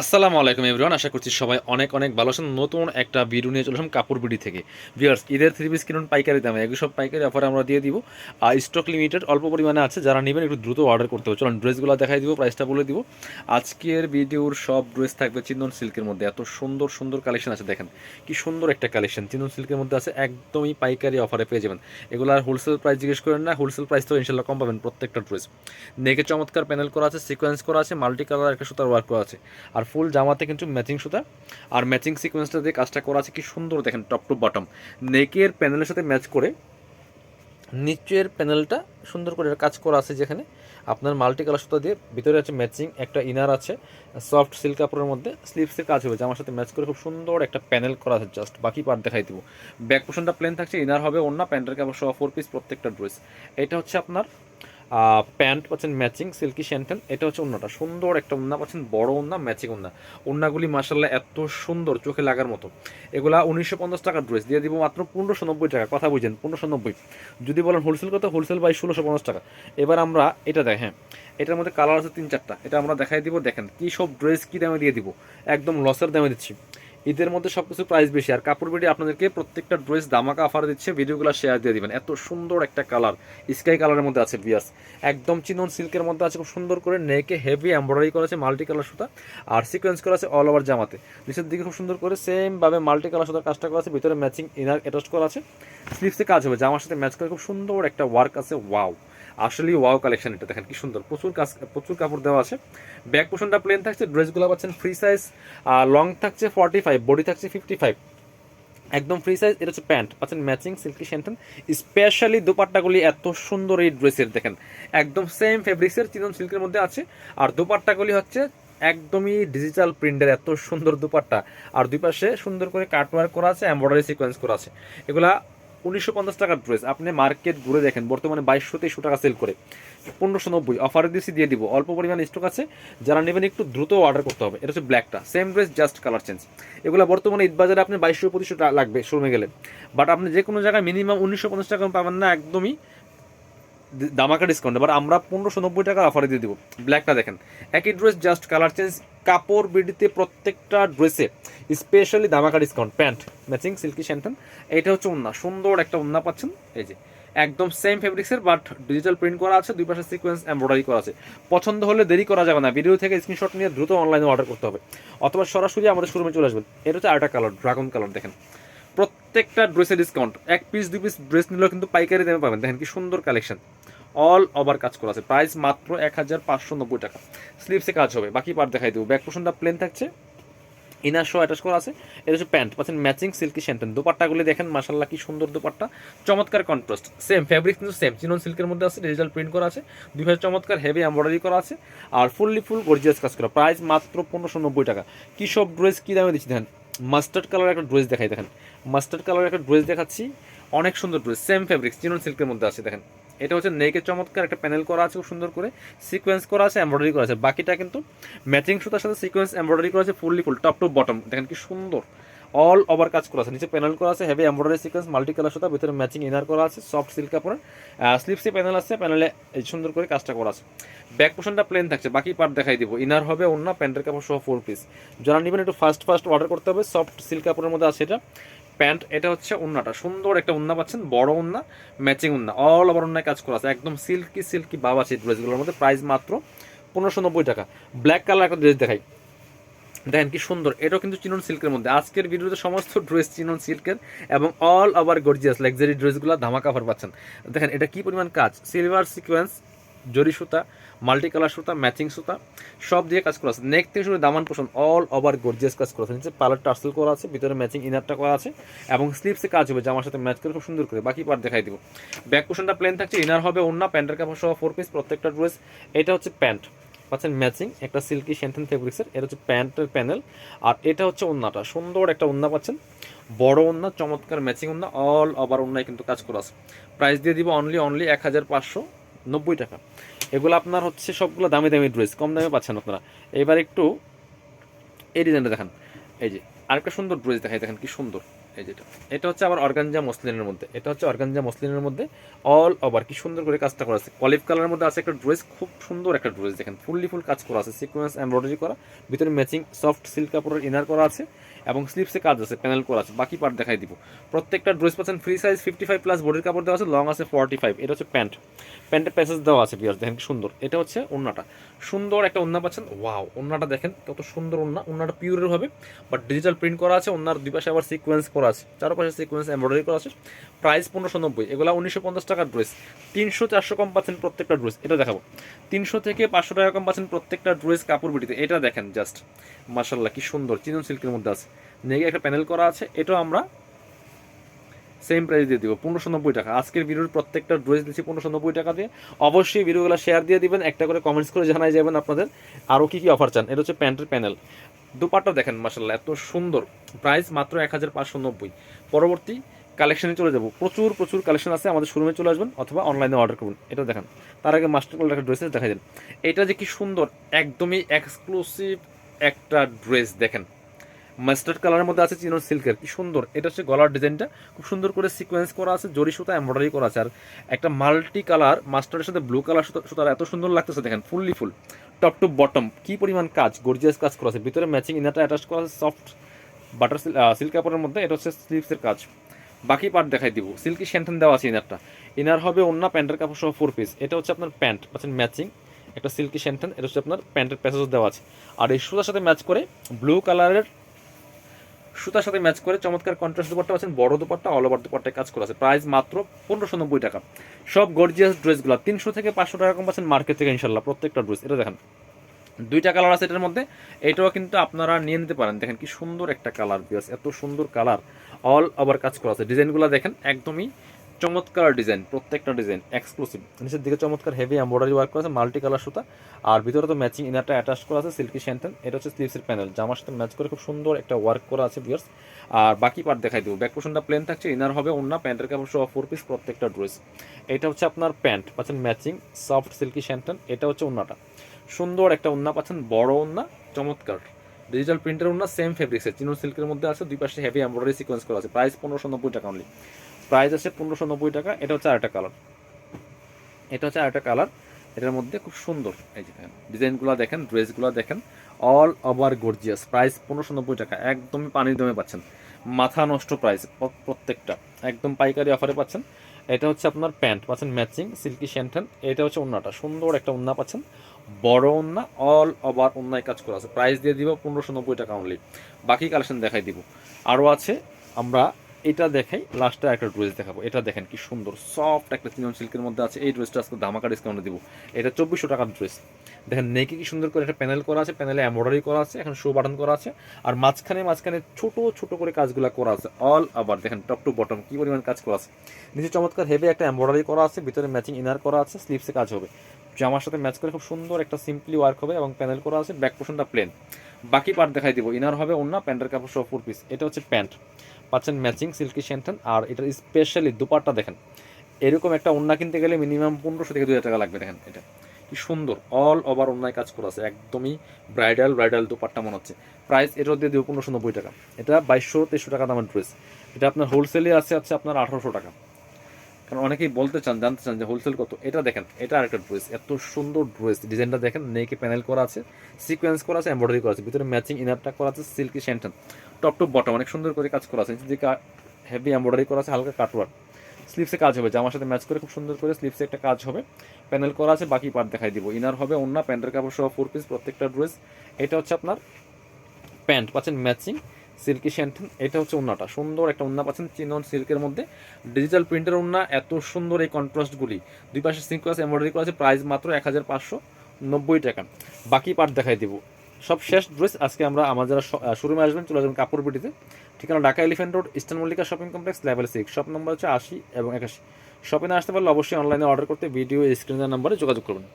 আসসালামু আলাইকুম এভরিওয়ান আশা করছি সবাই অনেক অনেক ভালো আছেন। নতুন একটা ভিডিও নিয়ে চলে আসলাম কাপড় বিডি থেকে। ভিউয়ার্স ঈদের থ্রি পিস কিনুন, পাইকারি দামে। এগুলো সব পাইকারি অফারে আমরা দিয়ে দিব। আর স্টক লিমিটেড অল্প পরিমাণে আছে। যারা নেবেন একটু দ্রুত অর্ডার করতে হবে। চলুন, ড্রেসগুলো দেখাই দিব প্রাইসটা বলে দিব। আজকের ভিডিওর সব ড্রেস থাকবে চিন্দন সিল্কের মধ্যে। এত সুন্দর সুন্দর কালেকশন আছে, দেখেন। কি সুন্দর একটা কালেকশন চিন্দন সিল্কের মধ্যে আছে, একদমই পাইকারি অফারে পেয়ে যাবেন। এগুলো আর হোলসেল প্রাইস জিজ্ঞেস করেন না। হোলসেল প্রাইস তো ইনশাল্লাহ কম পাবেন প্রত্যেকটা ড্রেস নেকে চমৎকার প্যানেল করা আছে সিকোয়েন্স করা আছে মাল্টি কালার একটা সুতার ওয়ার্ক করা আছে। আর ফুল জামাতে কিন্তু ম্যাচিং সুতা। আর ম্যাচিং সিকোয়েন্সটা দিয়ে কাজটা করা আছে কি সুন্দর, দেখেন টপ টু বটম নেকের প্যানেলের সাথে ম্যাচ করে নিচের প্যানেলটা সুন্দর করে কাজ করা আছে যেখানে। আপনার মাল্টি কালার সুতা দিয়ে ভিতরে আছে ম্যাচিং একটা ইনার আছে সফট সিল্ক কাপড়ের মধ্যে স্লিভসের কাজ হবে। জামার সাথে ম্যাচ করে খুব সুন্দর একটা প্যানেল করা আছে জাস্ট বাকি পার্ট দেখাই দিব। ব্যাক পোর্শনটা প্লেন থাকছে ইনার হবে অন্য প্যান্টের কাপড় সহ ফোর পিস প্রত্যেকটা ড্রেস এটা হচ্ছে আপনার প্যান্ট পাচ্ছেন ম্যাচিং সিল্কি শ্যান্টেন এটা হচ্ছে অন্যটা সুন্দর একটা ওন্না পাচ্ছেন, বড় ওন্না ম্যাচিং ওন্না। ওন্নাগুলি মাসাল্লাহ এত সুন্দর চোখে লাগার মতো। এগুলা উনিশশো পঞ্চাশ টাকার ড্রেস দিয়ে দিব মাত্র পনেরোশো নব্বই টাকা। কথা বুঝেন, পনেরোশো নব্বই। যদি বলেন হোলসেল কত? হোলসেল বাই ষোলোশো পঞ্চাশ টাকা। এবার আমরা এটা দেখ হ্যাঁ। এটার মধ্যে কালার আছে তিন চারটা। এটা আমরা দেখাই দিব, দেখেন, কী সব ড্রেস কী দামে দিয়ে দিব। একদম লসের দামে দিচ্ছি। ঈদের মধ্যে সব কিছু প্রাইস বেশি। আর কাপড় বেডি আপনাদেরকে প্রত্যেকটা ড্রেস দামাকা অফার দিচ্ছে ভিডিওগুলো শেয়ার দিয়ে দিবেন। এত সুন্দর একটা কালার স্কাই কালারের মধ্যে আছে বিয়াস একদম চিনন সিল্কের মধ্যে আছে, খুব সুন্দর করে নেকে হেভি এমব্রয়ডারি করা আছে মাল্টি কালার সুতা। আর সিকোয়েন্স করা আছে অল ওভার জামাতে। নিচের দিকে খুব সুন্দর করে সেমভাবে মাল্টি কালার সুতার কাজটা করা আছে, ভিতরে ম্যাচিং ইনার অ্যাটাচ করা আছে। স্লিভসে কাজ হবে, জামার সাথে ম্যাচ করে খুব সুন্দর একটা ওয়ার্ক আছে ওয়াও আসলেই ওয়াও কালেকশন এটা, দেখেন কি সুন্দর। প্রচুর কাজ, প্রচুর কাপড় দেওয়া আছে। ব্যাক পোর্শনটা প্লেন থাকছে ড্রেসগুলো পাচ্ছেন ফ্রি সাইজ লং থাকছে ফর্টি ফাইভ বডি থাকছে ফিফটি ফাইভ একদম ফ্রি সাইজ এটা হচ্ছে প্যান্ট পাচ্ছেন ম্যাচিং সিল্কি শ্যান্টন স্পেশালি দুপাট্টাগুলি এত সুন্দর এই ড্রেসের দেখেন। একদম সেম ফেব্রিক্সের চিনন সিল্কের মধ্যে আছে। আর দুপাট্টাগুলি হচ্ছে একদমই ডিজিটাল প্রিন্টের এত সুন্দর দুপাট্টা। আর দুই পাশে সুন্দর করে কাটওয়ার্ক করা আছে এমব্রয়ডারি সিকোয়েন্স করা আছে। এগুলা উনিশশো পঞ্চাশ টাকার ড্রেস আপনি মার্কেট ঘুরে দেখেন, বর্তমানে বাইশশো তেইশশো টাকা সেল করে। পনেরোশো নব্বই অফার দিয়েছি দিয়ে দিব। অল্প পরিমাণ স্টক আছে, যারা নেবেন একটু দ্রুত অর্ডার করতে হবে। এটা হচ্ছে ব্ল্যাকটা same dress just colour change এগুলো বর্তমানে ঈদ বাজারে আপনি বাইশশো পঁচিশশো টাকা লাগবে শোরুমে গেলে। বাট আপনি যে কোনো জায়গায় মিনিমাম উনিশশো পঞ্চাশ টাকা পাবেন না, একদমই দামাকা ডিসকাউন্ট এবার আমরা পনেরোশো নব্বই টাকা অফারে দিয়ে দিব। ব্ল্যাকটা দেখেন, একই ড্রেস জাস্ট কালার চেঞ্জ কাপড় বিডিতে প্রত্যেকটা ড্রেসে স্পেশালি দামাকা ডিসকাউন্ট প্যান্ট ম্যাচিং সিল্কি শ্যান্টন এটা হচ্ছে উন্না সুন্দর একটা উন্না পাচ্ছেন, এই যে। একদম সেম ফেব্রিক্সের বাট ডিজিটাল প্রিন্ট করা আছে, দুই পাশে সিকোয়েন্স এমব্রয়ডারি করা আছে। পছন্দ হলে দেরি করা যাবে না ভিডিও থেকে স্ক্রিনশট নিয়ে দ্রুত অনলাইনে অর্ডার করতে হবে। অথবা সরাসরি আমাদের শোরুমে চলে আসবেন, এটা হচ্ছে আরেকটা কালার ড্রাগন কালার দেখেন। প্রত্যেকটা ড্রেসে ডিসকাউন্ট এক পিস দুই পিস ড্রেস নিলেও কিন্তু পাইকারি দামে পাবেন। দেখেন কি সুন্দর কালেকশন অল ওভার কাজ করা আছে। প্রাইস মাত্র এক হাজার পাঁচশো নব্বই টাকা। স্লিপসে কাজ হবে। বাকি পার্ট দেখাই দেবো। ব্যাক পোর্শনটা প্লেন থাকছে। ইনার শো অ্যাটাচ করা আছে। এটা হচ্ছে প্যান্ট পাচ্ছেন ম্যাচিং সিল্কি শ্যান্টেন দুপাট্টাগুলি দেখেন মাসাল্লাহ কি সুন্দর দুপাট্টা। চমৎকার কন্ট্রাস্ট সেম ফ্যাব্রিক কিন্তু সেম চিনন সিল্কের মধ্যে আছে ডিজিটাল প্রিন্ট করা আছে। দুই ভাই চমৎকার হেভি এমব্রয়ডারি করা আছে। আর ফুললি ফুল গর্জিয়াস কাজ করা। প্রাইস মাত্র পনেরোশো নব্বই টাকা। কী সব ড্রেস কী দামে দিচ্ছি? দেখেন মাস্টার্ড কালার একটা ড্রেস দেখাই, দেখেন। মাস্টার্ড কালার একটা ড্রেস দেখাচ্ছি। অনেক সুন্দর ড্রেস সেম ফ্যাব্রিক্স চিনন সিল্কের মধ্যে আছে, দেখেন। এটা হচ্ছে নেকের চমৎকার একটা প্যানেল করা আছে, খুব সুন্দর করে। সিকোয়েন্স করা আছে এমব্রয়ডারি করা আছে। বাকিটা কিন্তু ম্যাচিং সুতার সাথে সিকোয়েন্স এমব্রয়ডারি করা আছে fully full top to bottom দেখেন কি সুন্দর। অল ওভার কাজ করা আছে। নিচে প্যানেল করা আছে heavy embroidery sequence multi colour সুতা, ভিতরে ম্যাচিং ইনার করা আছে সফট সিল্ক কাপড়ের স্লিপসে প্যানেল আছে প্যানেলে সুন্দর করে কাজটা করা আছে। ব্যাক পোর্শনটা প্লেন থাকছে, বাকি পার্ট দেখাই দিব। ইনার হবে অন্য প্যান্টের কাপড় সহ ফোর পিস যারা নেবেন একটু ফার্স্ট ফার্স্ট অর্ডার করতে হবে সফট সিল্ক কাপড়ের মধ্যে আছে এটা। প্যান্ট, এটা হচ্ছে উন্নাটা সুন্দর একটা উন্না পাচ্ছেন, বড় উন্না ম্যাচিং উন্না অল ওভার উন্নায় কাজ করা আছে। একদম সিল্কি সিল্কি বাবা আছে ড্রেসগুলোর মধ্যে। প্রাইস মাত্র পনেরোশো নব্বই টাকা। ব্ল্যাক কালার একটা ড্রেস দেখাই। দেখেন কি সুন্দর, এটাও কিন্তু চিনন সিল্কের মধ্যে। আজকের ভিডিওতে সমস্ত ড্রেস চিনন সিল্কের এবং অল ওভার গর্জিয়াস লাক্সারি ড্রেসগুলো ধামাকা অফার পাচ্ছেন। দেখেন, এটা কি পরিমাণ কাজ? সিলভার সিকোয়েন্স জরি সুতা মাল্টি কালার সুতা ম্যাচিং সুতা, সব দিয়ে কাজ করা আছে। নেক থেকে শুরু দামান পোষণ অল ওভার গর্জিয়াস কাজ করা আছে। নিচে পার্লার টার্সেল করা আছে, ভিতরে ম্যাচিং ইনারটা করা আছে এবং স্লিপসে কাজ হবে জামার সাথে ম্যাচ করে খুব সুন্দর করে। বাকি পার্ট দেখাই দিব। ব্যাক পোষণটা প্লেন থাকছে ইনার হবে অন্য প্যান্টের কাপড় সহ ফোর পিস প্রত্যেকটা ড্রেস এটা হচ্ছে প্যান্ট। পাচ্ছেন ম্যাচিং, একটা সিল্কি শ্যান্টেন ফেব্রিক্সের, এটা হচ্ছে প্যান্টের প্যানেল, আর এটা হচ্ছে ওন্নাটা, সুন্দর একটা ওন্না পাচ্ছেন, বড় ওন্না, চমৎকার ম্যাচিং ওন্না, অল ওভার ওন্নায় কিন্তু কাজ করা আছে। প্রাইস দিয়ে দিব অনলি অনলি এক হাজার পাঁচশো নব্বই টাকা। এগুলো আপনার হচ্ছে সবগুলো দামি দামি ড্রেস, কম দামে পাচ্ছেন আপনারা। এবার একটু এই ডিজাইনটা দেখান। এই যে, আরেকটা সুন্দর ড্রেস দেখাই, দেখেন কি সুন্দর। এই যেটা। এটা হচ্ছে আবার অর্গানজা মসলিনের মধ্যে। এটা হচ্ছে অর্গানজা মসলিনের মধ্যে অল ওভার কি সুন্দর করে কাজটা করা আছে। অলিভ কালারের মধ্যে আছে একটা ড্রেস খুব সুন্দর একটা ড্রেস দেখেন ফুললি ফুল কাজ করা আছে। সিকোয়েন্স এমব্রয়ডারি করা। ভিতরে ম্যাচিং সফট সিল্ক কাপড়ের ইনার করা আছে। এবং স্লিপসে কাজ আছে প্যানেল করা আছে, বাকি পার্ট দেখাই দিব। প্রত্যেকটা ড্রেস পাচ্ছেন free size fifty five plus বডির কাপড় দেওয়া আছে লং আছে ফর্টি ফাইভ এটা হচ্ছে প্যান্ট প্যান্টের প্যাসেজ দেওয়া আছে বিয়ার দেখেন সুন্দর। এটা হচ্ছে ওন্নাটা সুন্দর একটা ওন্না পাচ্ছেন ওয়াও ওন্নাটা দেখেন, কত সুন্দর ওন্না ওন্নাটা পিওরের হবে বাট ডিজিটাল প্রিন্ট করা আছে ওনার দুই পাশে আবার সিকোয়েন্স করা আছে, চারপাশে সিকোয়েন্স এমব্রয়ডারি করা আছে। প্রাইস পনেরোশো নব্বই, এগুলো উনিশশো পঞ্চাশ টাকার ড্রেস তিনশো চারশো কম পাচ্ছেন প্রত্যেকটা ড্রেস এটা দেখাবো। তিনশো থেকে পাঁচশো টাকা কম পাচ্ছেন প্রত্যেকটা ড্রেস কাপড় বিটিতে, এটা দেখেন জাস্ট মার্শাল্লাহ কি সুন্দর চিনন সিল্কের মধ্যে আছে। নেগে একটা প্যানেল করা আছে, এটাও আমরা সেম প্রাইস দিয়ে দিব, পনেরোশো নব্বই টাকা। আজকের ভিডিওর প্রত্যেকটা ড্রেস দিচ্ছি পনেরোশো নব্বই টাকা দিয়ে। অবশ্যই ভিডিওগুলো শেয়ার দিয়ে দিবেন, একটা করে কমেন্টস করে জানাই যাবেন আপনাদের আরও কী কী অফার চান। এটা হচ্ছে প্যান্টের প্যানেল দুপাট্টা দেখেন মাসাল্লাহ এত সুন্দর। প্রাইস মাত্র এক হাজার পাঁচশো নব্বই। পরবর্তী কালেকশনে চলে যাব। প্রচুর প্রচুর কালেকশন আছে, আমাদের শোরুমে চলে আসবেন অথবা অনলাইনে অর্ডার করুন এটা দেখেন, তার আগে মাস্টার কোয়ালিটি একটা ড্রেসেস দেখা দেন এটা যে কি সুন্দর, একদমই এক্সক্লুসিভ একটা ড্রেস দেখেন। মাস্টার্ড কালারের মধ্যে আছে চিনোর সিল্কের। কি সুন্দর। এটা হচ্ছে গলার ডিজাইনটা। খুব সুন্দর করে সিকোয়েন্স করা আছে, জরি সুতা এমব্রয়ডারি করা আছে। আর একটা মাল্টি কালার মাস্টারের সাথে ব্লু কালার সুতা এত সুন্দর লাগতেছে, দেখেন fully full top to bottom কি পরিমাণ কাজ গর্জিয়াস কাজ করা আছে। ভিতরে ম্যাচিং ইনারটা অ্যাটাচ করা আছে সফট বাটার সিল্ক কাপড়ের মধ্যে। এটা হচ্ছে স্লিভসের কাজ। বাকি পার্ট দেখাই দিব। সিল্কি শ্যান্টেন দেওয়া আছে ইনারটা ইনার হবে অন্য প্যান্টের কাপড় সহ ফোর পিস এটা হচ্ছে আপনার প্যান্ট পাচ্ছেন ম্যাচিং একটা সিল্কি শ্যান্টেন এটা হচ্ছে আপনার প্যান্টের প্যাসেজ দেওয়া আছে। আর এই সুতার সাথে ম্যাচ করে ব্লু কালারের সুতার সাথে ম্যাচ করে চমৎকার কন্ট্রাস্ট দুপাট্টা আছেন বড় দুপাট্টা অল ওভার দুপাট্টায় কাজ করা আছে। প্রাইস মাত্র পনেরোশো নব্বই টাকা। সব গর্জিয়াস ড্রেসগুলো, তিনশো থেকে পাঁচশো টাকা কম পাচ্ছেন মার্কেট থেকে ইনশাল্লাহ প্রত্যেকটা ড্রেস। এটা দেখেন, দুইটা কালার আছে এটার মধ্যে। এটাও কিন্তু আপনারা নিয়ে নিতে পারেন। দেখেন কি সুন্দর একটা কালার বিয়াস এত সুন্দর কালার অল ওভার কাজ করা আছে। ডিজাইনগুলো দেখেন, একদমই চমৎকার ডিজাইন, প্রত্যেকটা ডিজাইন এক্সক্লুসিভ নিচের দিকে চমৎকার হেভি এমব্রয়ডারি ওয়ার্ক করা আছে মাল্টি কালার সুতা। আর ভিতরে তো ম্যাচিং ইনারটা অ্যাটাচ করা আছে সিল্কি শ্যান্টেন এটা হচ্ছে স্লিভসের প্যানেল জামার সাথে ম্যাচ করে খুব সুন্দর একটা ওয়ার্ক করা আছে বিয়ার্স আর বাকি পার্ট দেখাই দেবো। ব্যাক পোর্শনটা প্লেন থাকছে ইনার হবে অন্য প্যান্টের কাপড় সহ ফোর পিস প্রত্যেকটা ড্রেস এটা হচ্ছে আপনার প্যান্ট, পাচ্ছেন ম্যাচিং সফট সিল্কি শ্যান্টেন এটা হচ্ছে ওন্নাটা সুন্দর একটা ওন্না পাচ্ছেন, বড় ওন্না চমৎকার। ডিজিটাল প্রিন্টের ওন্না সেম ফেব্রিক্সের চিনো সিল্কের মধ্যে আছে, দুই পাশে হেভি এমব্রয়ডারি সিকোয়েন্স করা আছে। প্রাইস পনেরোশো নব্বই টাকা অনলি প্রাইস আছে পনেরোশো নব্বই টাকা, এটা হচ্ছে আরেকটা কালার এটা হচ্ছে আরেকটা কালার এটার মধ্যে খুব সুন্দর। এই যে ডিজাইনগুলো দেখেন ড্রেসগুলো দেখেন অল ওভার গর্জিয়াস প্রাইস পনেরোশো নব্বই টাকা, একদমই পানির দমে পাচ্ছেন। মাথা নষ্ট প্রাইস প্রত্যেকটা, একদম পাইকারি অফারে পাচ্ছেন। এটা হচ্ছে আপনার প্যান্ট, পাচ্ছেন ম্যাচিং সিল্কি শ্যান্টেন এটা হচ্ছে ওন্নাটা, সুন্দর একটা ওন্না পাচ্ছেন। বড় ওন্না অল ওভার ওন্নায় কাজ করা আছে। প্রাইস দিয়ে দিব পনেরোশো নব্বই টাকা অনলি বাকি কালেকশন দেখাই দিব। আরও আছে, আমরা এটা দেখাই লাস্টে একটা ড্রেস দেখাবো। এটা দেখেন কি সুন্দর সফট একটা চিনন সিল্কের মধ্যে আছে। এই ড্রেসটা আজকে ধামাকা ডিসকাউন্টে দিব। এটা চব্বিশশো টাকার ড্রেস দেখেন, নেকে কি সুন্দর করে একটা প্যানেল করা আছে প্যানেলে এমব্রয়ডারি করা আছে, এখন শো বাটন করা আছে। আর মাঝখানে মাঝখানে ছোট ছোট করে কাজগুলো করা আছে। অল আবার দেখেন টপ টু বটম কি পরিমাণ কাজ করা আছে। নিচে চমৎকার হেভি একটা এমব্রয়ডারি করা আছে, ভিতরে ম্যাচিং ইনার করা আছে স্লিভসে কাজ হবে। জামার সাথে ম্যাচ করে খুব সুন্দর একটা সিম্পলি ওয়ার্ক হবে এবং প্যানেল করা আছে, ব্যাক পোর্শনটা প্লেন বাকি পার্ট দেখাই দিব। ইনার হবে অন্য প্যান্টের কাপড় সহ ফোর পিস এটা হচ্ছে প্যান্ট। পাচ্ছেন ম্যাচিং সিল্কি শ্যান্টন আর এটার স্পেশালি দুপাট্টা দেখেন। এরকম একটা ওন্না কিনতে গেলে মিনিমাম পনেরোশো থেকে দু হাজার টাকা লাগবে দেখেন এটা। কি সুন্দর। অল ওভার অন্যায় কাজ করা আছে। একদমই ব্রাইডাল ব্রাইডাল দুপাট্টা মনে হচ্ছে। প্রাইস এটাও দিয়ে দেবো পনেরোশো নব্বই টাকা। এটা বাইশশো তেইশশো টাকা দামের ড্রেস এটা আপনার হোলসেলে আছে আছে আপনার আঠারোশো টাকা। কারণ অনেকেই বলতে চান, জানতে চান যে হোলসেল কত। এটা দেখেন, এটা আরেকটা ড্রেস এত সুন্দর ড্রেস ডিজাইনটা দেখেন নেকে প্যানেল করা আছে সিকোয়েন্স করা আছে এমব্রয়ডারি করা আছে, ভিতরে ম্যাচিং ইনারটা করা আছে সিল্কি শ্যান্টন টপ টপ বটম অনেক সুন্দর করে কাজ করা আছে যেদিকে হেভি এমব্রয়ডারি করা আছে, হালকা কাটওয়ার স্লিপসে কাজ হবে, জামার সাথে ম্যাচ করে খুব সুন্দর করে স্লিপসে একটা কাজ হবে। প্যানেল করা আছে, বাকি পার্ট দেখাই দিব। ইনার হবে অন্য প্যান্টের কাপড় সহ ফোর পিস প্রত্যেকটা ড্রেস এটা হচ্ছে আপনার প্যান্ট পাচ্ছেন ম্যাচিং সিল্কি শ্যান্টেন এটা হচ্ছে ওন্নাটা। সুন্দর একটা ওন্না পাচ্ছেন চিনন সিল্কের মধ্যে। ডিজিটাল প্রিন্টের ওন্না, এত সুন্দর এই কন্ট্রাস্টগুলি দুই পাশে সিঙ্কোয়াস এমব্রয়ডারি করা আছে প্রাইস মাত্র এক হাজার পাঁচশো নব্বই টাকা। বাকি পার্ট দেখাই দিব। সব শেষ ড্রেস আজকে আমরা আমার যারা শোরুমে আসবেন, চলে যাবেন কাপড় বিটিতে। ঠিকানা Dhaka elephant road eastern Mallika shopping complex level six shop number হচ্ছে আশি এবং একাশি। শপিংয়ে আসতে পারলে অবশ্যই অনলাইনে অর্ডার করতে ভিডিও স্ক্রিনের নাম্বারে যোগাযোগ করবেন।